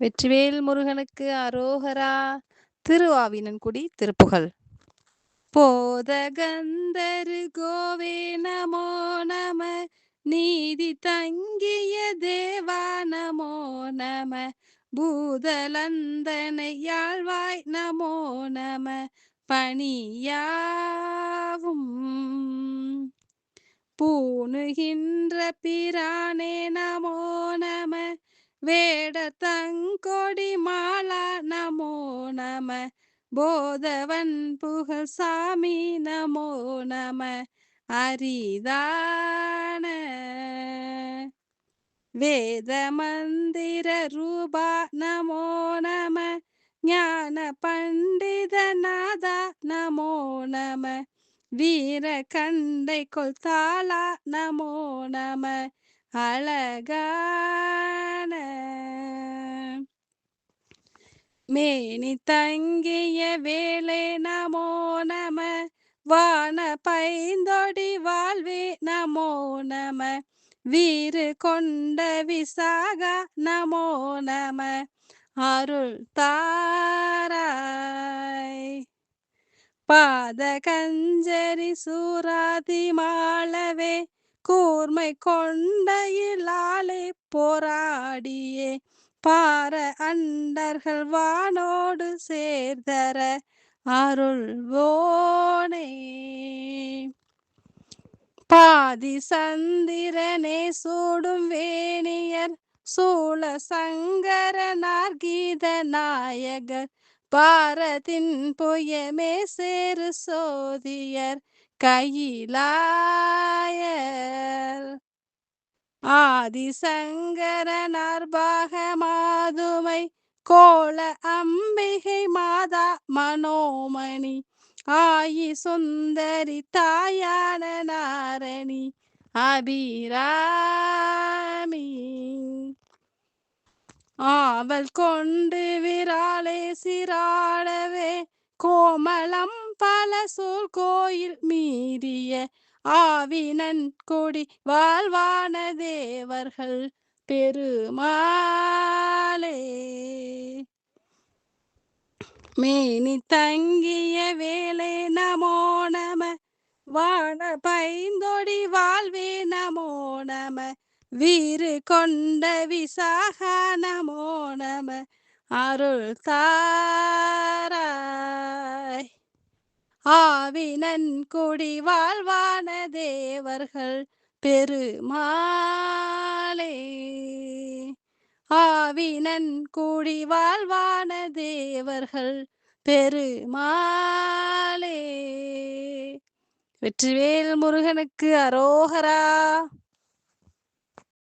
வெற்றிவேல் முருகனுக்கு அரோகரா திருவாவினன்குடி திருப்புகழ். போதகந்தரு கோவே நமோ நம நீதி தங்கிய தேவா நமோ நம பூதலந்தனை யாழ்வாய் நமோ நம பணியாவும். பூணுகின்ற பிரானே நமோ நம வேடத்தங்கொடி மாலா நமோ நம. போதவன் புகழ் சாமி நமோ நம. அரிதான வேத மந்திர ரூபா நமோ நம. ஞான பண்டிதநாதா நமோ நம. வீர கண்டை கொள் தாளா நமோ நம. அழகான மேனி தங்கிய வேலை நமோ நம. வான பைந்தொடி வாழ்வே நமோ நம. வீறு கொண்ட விசாகா நமோ நம. அருள் தாராய். பாத கஞ்சரி சூராதி மாளவே கூர்மை கொண்ட போராடியே. பார அண்டர்கள் வானோடு சேர்தர அருள்வோனே பாதி சந்திரனே சூடும் வேணியர் சூழ சங்கரனார் கீத நாயகர். பாரதின் புயமே சேரு சோதியர் கையிலா ஆதிசங்கரனார் பாகமாதுமை கோல அம்பிகை மாதா மனோமணி ஆயி சுந்தரி தாயான நாரணி அபிராமி. ஆவல் கொண்டு விராலே சிராடவே கோமளம் பல சூழ் கோயில் மீறிய ஆவினன் கொடி வாழ்வான தேவர்கள் பெருமாளே. மேனி தங்கிய வேலை நமோ நம. வான பைந்தொடி வாழ்வே நமோ நம. வீறு கொண்ட விசாக நமோ நம. அருள் தா ஆவினன் கொடி வாழ்வான தேவர்கள் பெருமாளே. ஆவினன் கூடி வாழ்வான தேவர்கள் பெருமாளே. வெற்றிவேல் முருகனுக்கு அரோகரா.